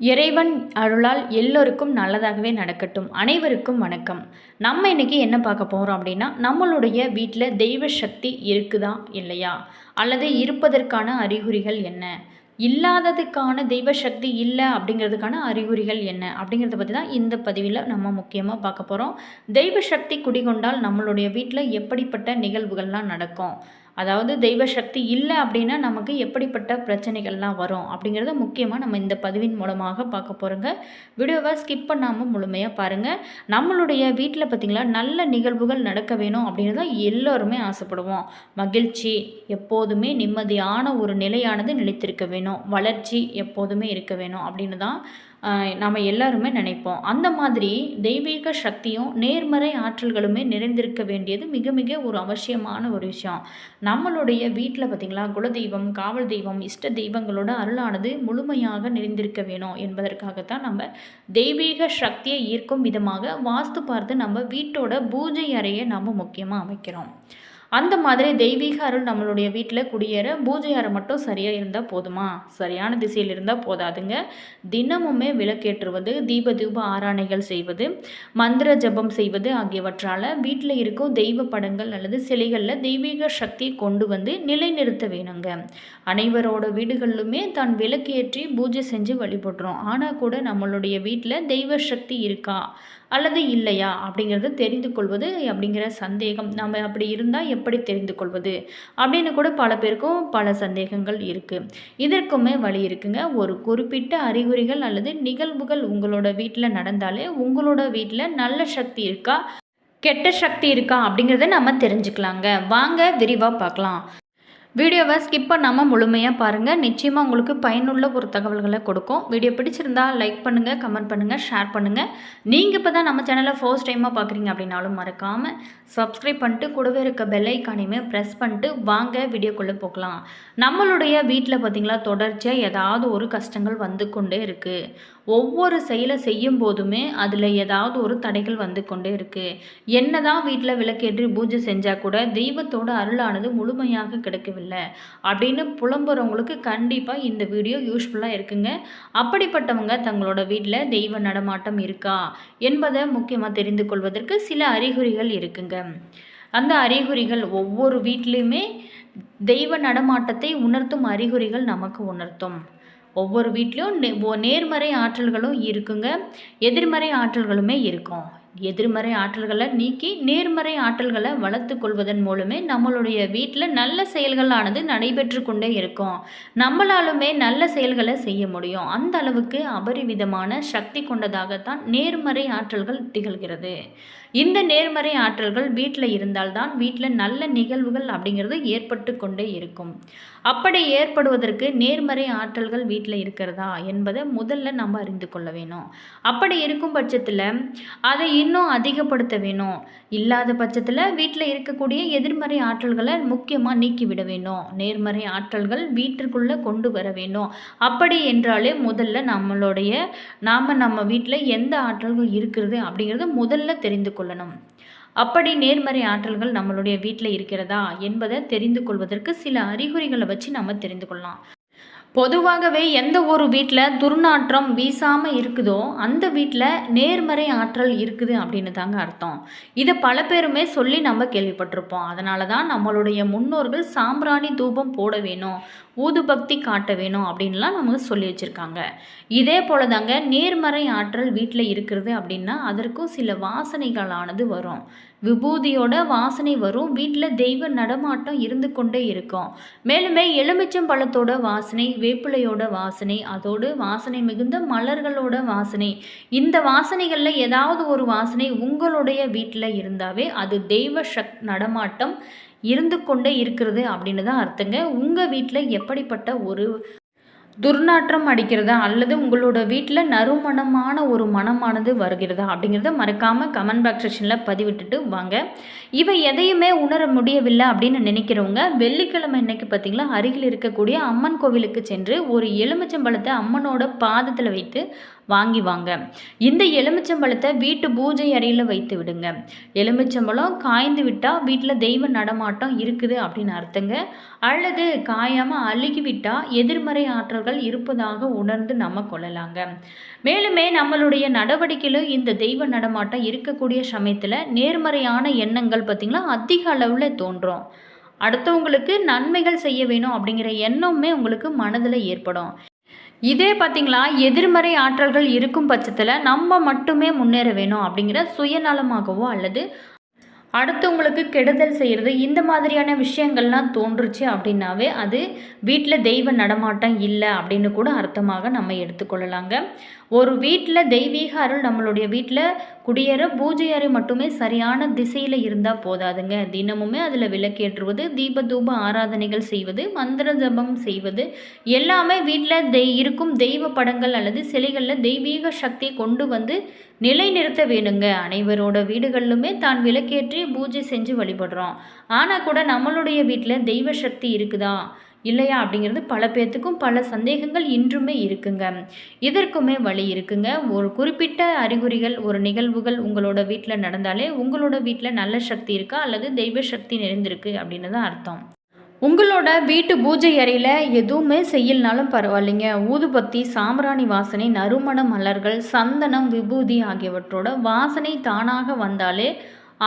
இறைவன் அருளால் எல்லோருக்கும் நல்லதாகவே நடக்கட்டும். அனைவருக்கும் வணக்கம். நம்ம இன்னைக்கு என்ன பார்க்க போகிறோம் அப்படின்னா நம்மளுடைய வீட்டில் தெய்வ சக்தி இருக்குதா இல்லையா? அல்லது இருப்பதற்கான அறிகுறிகள் என்ன? இல்லாததுக்கான தெய்வ சக்தி இல்லை அப்படிங்கிறதுக்கான அறிகுறிகள் என்ன? அப்படிங்கிறத பற்றி தான் இந்த பதிவில் நம்ம முக்கியமாக பார்க்க போகிறோம் தெய்வ சக்தி குடிகொண்டால் நம்மளுடைய வீட்டில் எப்படிப்பட்ட நிகழ்வுகள்லாம் நடக்கும்? அதாவது தெய்வ சக்தி இல்லை அப்படின்னா நமக்கு எப்படிப்பட்ட பிரச்சனைகள்லாம் வரும் அப்படிங்கிறத முக்கியமாக நம்ம இந்த பதிவின் மூலமாக பார்க்க போகிறோங்க வீடியோவை ஸ்கிப் பண்ணாமல் முழுமையாக பாருங்கள் நம்மளுடைய வீட்டில் பார்த்திங்களா நல்ல நிகழ்வுகள் நடக்க வேணும் அப்படின்னு தான் எல்லோருமே ஆசைப்படுவோம். மகிழ்ச்சி எப்போதுமே நிம்மதியான ஒரு நிலையானது நிலைத்திருக்க வேணும். வளர்ச்சி எப்போதுமே இருக்க வேணும் அப்படின்னு தான் நம்ம எல்லாருமே நினைப்போம். அந்த மாதிரி தெய்வீக சக்தியும் நேர்மறை ஆற்றல்களுமே நிறைந்திருக்க வேண்டியது மிக மிக ஒரு அவசியமான ஒரு விஷயம். நம்மளுடைய வீட்டில் பார்த்திங்களா குலதெய்வம் காவல் தெய்வம் இஷ்ட தெய்வங்களோட அருளானது முழுமையாக நிறைந்திருக்க வேணும் என்பதற்காகத்தான் நம்ம தெய்வீக சக்தியை ஈர்க்கும் விதமாக வாஸ்து பார்த்து நம்ம வீட்டோட பூஜை அறையை நம்ம முக்கியமாக அமைக்கிறோம். அந்த மாதிரி தெய்வீக அருள் நம்மளுடைய வீட்டில் குடியேற பூஜை அறை மட்டும் சரியாக இருந்தால் போதுமா? சரியான திசையில் இருந்தால் போதாதுங்க. தினமுமே விளக்கேற்றுவது தீப தூப ஆராணைகள் செய்வது மந்திர ஜபம் செய்வது ஆகியவற்றால் வீட்டில் இருக்கும் தெய்வ படங்கள் அல்லது சிலைகளில் தெய்வீக சக்தியை கொண்டு வந்து நிலைநிறுத்த வேணுங்க. அனைவரோட வீடுகளிலுமே தான் விளக்கேற்றி பூஜை செஞ்சு வழிபடுறோம். ஆனால் கூட நம்மளுடைய வீட்டில் தெய்வ சக்தி இருக்கா? அல்லது இல்லையா அப்படிங்கிறது தெரிந்து கொள்வது அப்படிங்கிற சந்தேகம். நம்ம அப்படி இருந்தால் எப்படி தெரிந்து கொள்வது அப்படின்னு கூட பல பேருக்கும் பல சந்தேகங்கள் இருக்குது இதற்குமே வழி இருக்குங்க. ஒரு குறிப்பிட்ட அறிகுறிகள் அல்லது நிகழ்வுகள் உங்களோட வீட்டில் நடந்தாலே உங்களோட வீட்டில் நல்ல சக்தி இருக்கா? கெட்ட சக்தி இருக்கா அப்படிங்கிறத நம்ம தெரிஞ்சுக்கலாங்க. வாங்க விரிவாக பார்க்கலாம். வீடியோவை ஸ்கிப் பண்ணாமல் முழுமையாக பாருங்கள் நிச்சயமாக உங்களுக்கு பயனுள்ள ஒரு தகவல்களை கொடுக்கும். வீடியோ பிடிச்சிருந்தா லைக் பண்ணுங்கள் கமெண்ட் பண்ணுங்கள் ஷேர் பண்ணுங்கள் நீங்கள் இப்போ தான் நம்ம சேனலை ஃபர்ஸ்ட் டைமாக பார்க்குறீங்க அப்படின்னாலும் மறக்காமல் சப்ஸ்கிரைப் பண்ணிட்டு கூடவே இருக்க பெல்லைக்கானையுமே ப்ரெஸ் பண்ணிட்டு வாங்க வீடியோக்குள்ளே போகலாம். நம்மளுடைய வீட்டில் பார்த்திங்களா தொடர்ச்சியாக ஏதாவது ஒரு கஷ்டங்கள் வந்து கொண்டே இருக்குது ஒவ்வொரு செயலை செய்யும் போதுமே அதில் ஏதாவது ஒரு தடைகள் வந்து கொண்டே இருக்குது என்ன தான் வீட்டில் விளக்கேற்றி பூஜை செஞ்சால் கூட தெய்வத்தோட அருளானது முழுமையாக கிடைக்கவில்லை. அப்படின்னு புலம்புறவங்களுக்கு கண்டிப்பாக இந்த வீடியோ யூஸ்ஃபுல்லாக இருக்குங்க. அப்படிப்பட்டவங்க தங்களோட வீட்டில் தெய்வ நடமாட்டம் இருக்கா என்பதை முக்கியமாக தெரிந்து கொள்வதற்கு சில அறிகுறிகள் இருக்குங்க. அந்த அறிகுறிகள் ஒவ்வொரு வீட்லேயுமே தெய்வ நடமாட்டத்தை உணர்த்தும் அறிகுறிகள் நமக்கு உணர்த்தும். ஒவ்வொரு வீட்லேயும் நே நேர்மறை ஆற்றல்களும் இருக்குங்க. எதிர்மறை ஆற்றல்களுமே இருக்கும். எதிர்மறை ஆற்றல்களை நீக்கி நேர்மறை ஆற்றல்களை வளர்த்து கொள்வதன் மூலமே நம்மளுடைய வீட்டில் நல்ல செயல்களானது நடைபெற்று கொண்டே இருக்கும். நம்மளாலுமே நல்ல செயல்களை செய்ய முடியும். அந்த அளவுக்கு அபரிவிதமான சக்தி கொண்டதாகத்தான் நேர்மறை ஆற்றல்கள் திகழ்கிறது. இந்த நேர்மறை ஆற்றல்கள் வீட்டில் இருந்தால்தான் வீட்டில் நல்ல நிகழ்வுகள் அப்படிங்கிறது ஏற்பட்டு கொண்டே இருக்கும். அப்படி ஏற்படுவதற்கு நேர்மறை ஆற்றல்கள் வீட்டில் இருக்கிறதா என்பதை முதல்ல நம்ம அறிந்து கொள்ள வேணும். அப்படி இருக்கும் பட்சத்தில் அதை இன்னும் அதிகப்படுத்த வேணும். இல்லாத பட்சத்தில் வீட்டில் இருக்கக்கூடிய எதிர்மறை ஆற்றல்களை முக்கியமாக நீக்கிவிட வேணும். நேர்மறை ஆற்றல்கள் வீட்டிற்குள்ளே கொண்டு வர வேண்டும் அப்படி என்றாலே முதல்ல நம்மளுடைய நாம் நம்ம வீட்டில் எந்த ஆற்றல்கள் இருக்கிறது அப்படிங்கிறத முதல்ல தெரிந்து கொள்ளணும். அப்படி நேர்மறை ஆற்றல்கள் நம்மளுடைய வீட்டில் இருக்கிறதா என்பதை தெரிந்து கொள்வதற்கு சில அறிகுறிகளை வச்சு நம்ம தெரிந்து கொள்ளலாம். பொதுவாகவே எந்த ஒரு வீட்டில் துர்நாற்றம் வீசாமல் இருக்குதோ அந்த வீட்டில் நேர்மறை ஆற்றல் இருக்குது அப்படின்னு தாங்க அர்த்தம். இதை பல பேருமே சொல்லி நம்ம கேள்விப்பட்டிருப்போம். அதனால தான் நம்மளுடைய முன்னோர்கள் சாம்பிராணி தூபம் போட வேணும் ஊதுபக்தி காட்ட வேணும் அப்படின்லாம் நமக்கு சொல்லி வச்சுருக்காங்க. இதே போல தாங்க நேர்மறை ஆற்றல் வீட்டில் இருக்கிறது அப்படின்னா அதற்கும் சில வாசனைகளானது வரும். விபூதியோட வாசனை வரும். வீட்டில் தெய்வ நடமாட்டம் இருந்து கொண்டே இருக்கும். மேலுமே எலுமிச்சம் பழத்தோட வாசனை வேப்பிலையோட வாசனை அதோடு வாசனை மிகுந்த மலர்களோட வாசனை. இந்த வாசனைகளில் ஏதாவது ஒரு வாசனை உங்களுடைய வீட்டில் இருந்தாவே அது தெய்வ சக் நடமாட்டம் இருந்து கொண்டே இருக்கிறது அப்படின்னு தான் அர்த்தங்க. உங்கள் வீட்டில் எப்படிப்பட்ட ஒரு துர்நாற்றம் அடிக்கிறதா? அல்லது உங்களோட வீட்டில் நறுமணமான ஒரு மனமானது வருகிறதா? அப்படிங்கிறத மறக்காமல் கமெண்ட் பாக்ஸ் செக்ஷனில் பதிவிட்டுட்டு வாங்க. இவை எதையுமே உணர முடியவில்லை அப்படின்னு நினைக்கிறவங்க வெள்ளிக்கிழமை இன்னைக்கு பார்த்தீங்களா அருகில் இருக்கக்கூடிய அம்மன் கோவிலுக்கு சென்று ஒரு எலுமிச்சம்பழத்தை அம்மனோட பாதத்தில் வைத்து வாங்கி வாங்க இந்த எலுமிச்சம்பழத்தை வீட்டு பூஜை அறையில் வைத்து விடுங்க. எலுமிச்சம்பழம் காய்ந்து விட்டால் வீட்டில் தெய்வ நடமாட்டம் இருக்குது அப்படின்னு அர்த்தங்க. அல்லது காயாமல் அழுகி விட்டால் எதிர்மறை ஆற்றல்கள் இருப்பதாக உணர்ந்து நம்ம கொள்ளலாங்க. மேலுமே நம்மளுடைய நடவடிக்கையிலும் இந்த தெய்வ நடமாட்டம் இருக்கக்கூடிய சமயத்தில் நேர்மறையான எண்ணங்கள் பார்த்திங்களா அதிக அளவில் தோன்றும். அடுத்தவங்களுக்கு நன்மைகள் செய்ய வேணும் அப்படிங்கிற எண்ணமே உங்களுக்கு மனதில் ஏற்படும். இதே பார்த்தீங்களா எதிர்மறை ஆற்றல்கள் இருக்கும் பட்சத்தில் நம்ம மட்டுமே முன்னேற வேணும் அப்படிங்கிற சுயநலமாகவோ அல்லது அடுத்தவங்களுக்கு கெடுதல் செய்கிறது இந்த மாதிரியான விஷயங்கள்லாம் தோன்றுச்சு அப்படின்னாவே அது வீட்டில் தெய்வ நடமாட்டம் இல்லை அப்படின்னு கூட அர்த்தமாக நம்ம எடுத்துக்கொள்ளலாங்க. ஒரு வீட்டில் தெய்வீக அருள் நம்மளுடைய வீட்டில் குடியேற பூஜை அறை மட்டுமே சரியான திசையில் இருந்தால் போதாதுங்க. தினமுமே அதில் விளக்கேற்றுவது தீப தூப ஆராதனைகள் செய்வது மந்திர ஜபம் செய்வது எல்லாமே வீட்டில் தெய் இருக்கும் தெய்வ படங்கள் அல்லது சிலைகளில் தெய்வீக சக்தியை கொண்டு வந்து நிலைநிறுத்த வேணுங்க. அனைவரோட வீடுகளிலுமே தான் விளக்கேற்றி பூஜை செஞ்சு வழிபடுறோம். ஆனால் கூட நம்மளுடைய வீட்டில் தெய்வ சக்தி இருக்குதா? இல்லையா அப்படிங்கிறது பல பேர்த்துக்கும் பல சந்தேகங்கள் இன்றுமே இருக்குங்க. இதற்குமே வழி இருக்குங்க. ஒரு குறிப்பிட்ட அறிகுறிகள் ஒரு நிகழ்வுகள் உங்களோட வீட்டில் நடந்தாலே உங்களோட வீட்டில் நல்ல சக்தி இருக்கா அல்லது தெய்வ சக்தி நிறைந்திருக்கு அப்படின்னு தான் அர்த்தம். உங்களோட வீட்டு பூஜை அறையில் எதுவுமே செய்யலனாலும் பரவாயில்லைங்க. ஊதுபத்தி சாம்பிராணி வாசனை நறுமண மலர்கள் சந்தனம் விபூதி ஆகியவற்றோட வாசனை தானாக வந்தாலே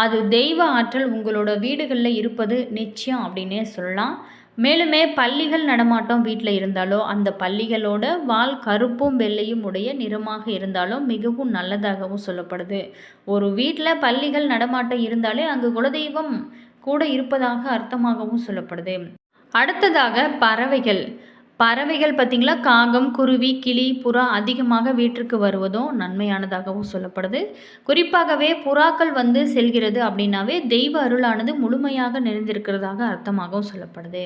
அது தெய்வ ஆற்றல் உங்களோட வீடுகளில் இருப்பது நிச்சயம் அப்படின்னே சொல்லலாம். மேலுமே பள்ளிகள் நடமாட்டம் வீட்டில் இருந்தாலோ அந்த பள்ளிகளோட வால் கருப்பும் வெள்ளையும் உடைய நிறமாக இருந்தாலும் மிகவும் நல்லதாகவும் சொல்லப்படுது. ஒரு வீட்டில் பள்ளிகள் நடமாட்டம் இருந்தாலே அங்கு குலதெய்வம் கூட இருப்பதாக அர்த்தமாகவும் சொல்லப்படுது. அடுத்ததாக பறவைகள். பறவைகள் பார்த்திங்களா? காகம் குருவி கிளி புறா அதிகமாக வீட்டிற்கு வருவதும் நன்மையானதாகவும் சொல்லப்படுது. குறிப்பாகவே புறாக்கள் வந்து செல்கிறது அப்படின்னாவே தெய்வ அருளானது முழுமையாக நிறைந்திருக்கிறதாக அர்த்தமாகவும் சொல்லப்படுது.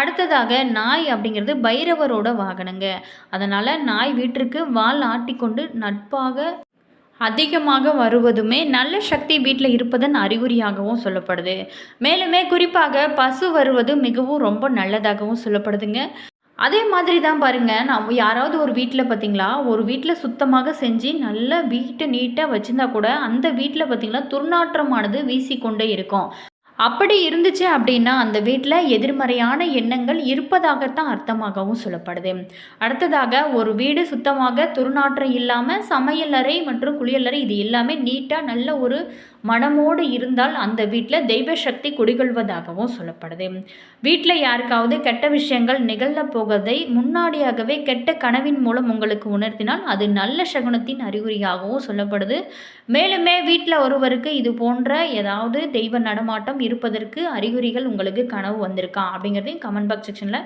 அடுத்ததாக நாய் அப்படிங்கிறது பைரவரோட வாகனங்க. அதனால் நாய் வீட்டிற்கு வால் ஆட்டிக்கொண்டு நட்பாக அதிகமாக வருவதுமே நல்ல சக்தி வீட்டில் இருப்பதன் அறிகுறியாகவும் சொல்லப்படுது. மேலுமே குறிப்பாக பசு வருவது மிகவும் ரொம்ப நல்லதாகவும் சொல்லப்படுதுங்க. அதே மாதிரி தான் பாருங்கள் நம்ம யாராவது ஒரு வீட்டில் பார்த்திங்களா ஒரு வீட்டில் சுத்தமாக செஞ்சு நல்ல வீட்டை நீட்டாக வச்சுருந்தா கூட அந்த வீட்டில் பார்த்தீங்களா துர்நாற்றமானது வீசிக்கொண்டே இருக்கும். அப்படி இருந்துச்சு அப்படின்னா அந்த வீட்டில் எதிர்மறையான எண்ணங்கள் இருப்பதாகத்தான் அர்த்தமாகவும் சொல்லப்படுது. அடுத்ததாக ஒரு வீடு சுத்தமாக துர்நாற்றம் இல்லாமல் சமையலறை மற்றும் குளியலறை இது எல்லாமே நீட்டாக நல்ல ஒரு மனமோடு இருந்தால் அந்த வீட்டில் தெய்வ சக்தி குடிகொள்வதாகவும் சொல்லப்படுது. வீட்டில் யாருக்காவது கெட்ட விஷயங்கள் நிகழ போவதை முன்னாடியாகவே கெட்ட கனவின் மூலம் உங்களுக்கு உணர்த்தினால் அது நல்ல சகுனத்தின் அறிகுறியாகவும் சொல்லப்படுது. மேலுமே வீட்டில் ஒருவருக்கு இது போன்ற ஏதாவது தெய்வ நடமாட்டம் இருப்பதற்கு அறிகுறிகள் உங்களுக்கு கனவு வந்திருக்கா அப்படிங்கிறதையும் கமெண்ட் பாக்ஸ் செக்ஷனில்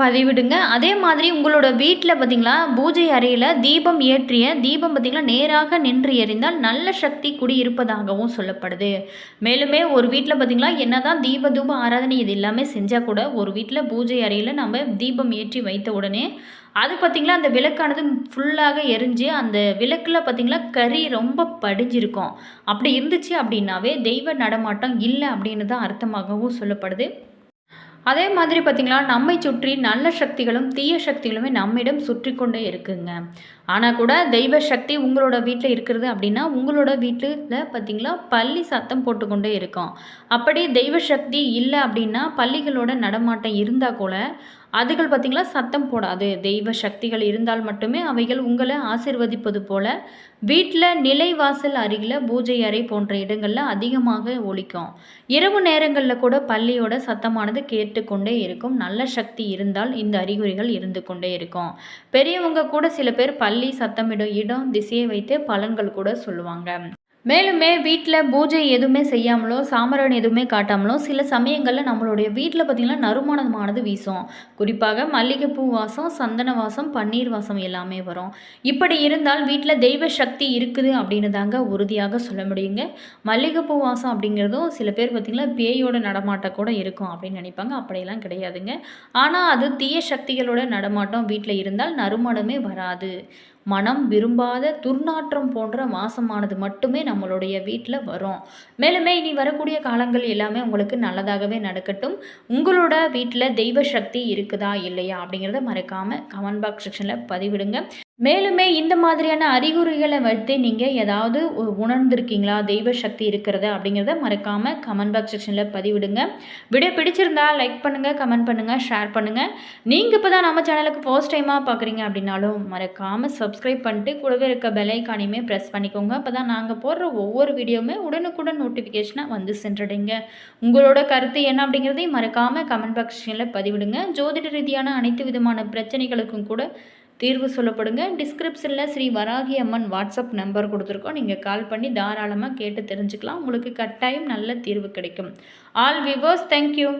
பதிவிடுங்க. அதே மாதிரி உங்களோட வீட்டில் பார்த்திங்களா பூஜை அறையில் தீபம் ஏற்றிய தீபம் பார்த்திங்களா நேராக நின்று எறிந்தால் நல்ல சக்தி குடி இருப்பதாகவும் சொல்லப்படுது. மேலுமே ஒரு வீட்டில் பார்த்திங்களா என்ன தான் தீப தூப ஆராதனை இது எல்லாமே செஞ்சால் கூட ஒரு வீட்டில் பூஜை அறையில் நம்ம தீபம் ஏற்றி வைத்த உடனே அது பார்த்திங்களா அந்த விளக்கானது ஃபுல்லாக எரிஞ்சு அந்த விளக்கில் பார்த்திங்களா கறி ரொம்ப படிஞ்சிருக்கும். அப்படி இருந்துச்சு அப்படின்னாவே தெய்வ நடமாட்டம் இல்லை அப்படின்னு தான் அர்த்தமாகவும் சொல்லப்படுது. அதே மாதிரி பார்த்திங்களா நம்மை சுற்றி நல்ல சக்திகளும் தீய சக்திகளுமே நம்மிடம் சுற்றி கொண்டே இருக்குங்க. ஆனால் கூட தெய்வ சக்தி உங்களோட வீட்டில் இருக்கிறது அப்படின்னா உங்களோட வீட்டில் பார்த்திங்களா பள்ளி சத்தம் போட்டுக்கொண்டே இருக்கும். அப்படி தெய்வ சக்தி இல்லை அப்படின்னா பள்ளிகளோட நடமாட்டம் இருந்தால் கூட அதுகள் பார்த்திங்களா? சத்தம் போடாது. தெய்வ சக்திகள் இருந்தால் மட்டுமே அவைகள் உங்களை ஆசிர்வதிப்பது போல வீட்டில் நிலைவாசல் அருகில் பூஜை அறை போன்ற இடங்களில் அதிகமாக ஒழிக்கும் இரவு நேரங்களில் கூட பள்ளியோட சத்தமானது கேட்டுக்கொண்டே இருக்கும். நல்ல சக்தி இருந்தால் இந்த அறிகுறிகள் இருந்து கொண்டே இருக்கும். பெரியவங்க கூட சில பேர் பள்ளி சத்தமிடும் இடம் திசையை வைத்து பலன்கள் கூட சொல்லுவாங்க. மேலுமே வீட்டில் பூஜை எதுவுமே செய்யாமலோ சாமரன் எதுவுமே காட்டாமலோ சில சமயங்களில் நம்மளுடைய வீட்டில் பார்த்திங்கன்னா நறுமணமானது வீசும். குறிப்பாக மல்லிகைப்பூ வாசம் சந்தன வாசம் பன்னீர் வாசம் எல்லாமே வரும். இப்படி இருந்தால் வீட்டில் தெய்வ சக்தி இருக்குது அப்படின்னு தாங்க உறுதியாக சொல்ல முடியுங்க. மல்லிகைப்பூ வாசம் அப்படிங்கிறதும் சில பேர் பார்த்திங்கன்னா பேயோட நடமாட்டம் கூட இருக்கும் அப்படின்னு நினைப்பாங்க. அப்படியெல்லாம் கிடையாதுங்க. ஆனால் அது தீய சக்திகளோட நடமாட்டம் வீட்டில் இருந்தால் நறுமணமே வராது. மனம் விரும்பாத துர்நாற்றம் போன்ற மாசமானது மட்டுமே நம்மளுடைய வீட்டில் வரும். மேலுமே இனி வரக்கூடிய காலங்கள் எல்லாமே உங்களுக்கு நல்லதாகவே நடக்கட்டும். உங்களோட வீட்டில் தெய்வ சக்தி இருக்குதா இல்லையா அப்படிங்கிறத மறக்காமல் கமெண்ட் பாக்ஸ் செக்ஷனில் பதிவிடுங்க. மேலுமே இந்த மாதிரியான அறிகுறிகளை வைத்து நீங்கள் ஏதாவது உணர்ந்திருக்கீங்களா? தெய்வ சக்தி இருக்கிறத அப்படிங்கிறத மறக்காமல் கமெண்ட் பாக்ஸ் செக்ஷனில் பதிவிடுங்க. வீடியோ பிடிச்சிருந்தா லைக் பண்ணுங்கள் கமெண்ட் பண்ணுங்கள் ஷேர் பண்ணுங்கள் நீங்கள் இப்போ தான் நம்ம சேனலுக்கு ஃபர்ஸ்ட் டைமாக பார்க்குறீங்க அப்படின்னாலும் மறக்காமல் சப்ஸ்கிரைப் பண்ணிட்டு கூடவே இருக்க பெலைக்கானையுமே ப்ரெஸ் பண்ணிக்கோங்க. அப்போ தான் நாங்கள் போடுற ஒவ்வொரு வீடியோவுமே உடனுக்குடன் நோட்டிஃபிகேஷனாக வந்து சென்றடைங்க. உங்களோட கருத்து என்ன அப்படிங்கிறதையும் மறக்காமல் கமெண்ட் பாக்ஸ் செக்ஷனில் பதிவிடுங்க. ஜோதிட ரீதியான அனைத்து விதமான பிரச்சனைகளுக்கும் கூட தீர்வு சொல்லப்படுங்க. டிஸ்கிரிப்ஷனில் ஸ்ரீ வராகி அம்மன் வாட்ஸ்அப் நம்பர் கொடுத்துருக்கோம். நீங்கள் கால் பண்ணி தாராளமாக கேட்டு தெரிஞ்சுக்கலாம். உங்களுக்கு கட்டாயம் நல்ல தீர்வு கிடைக்கும். All viewers thank you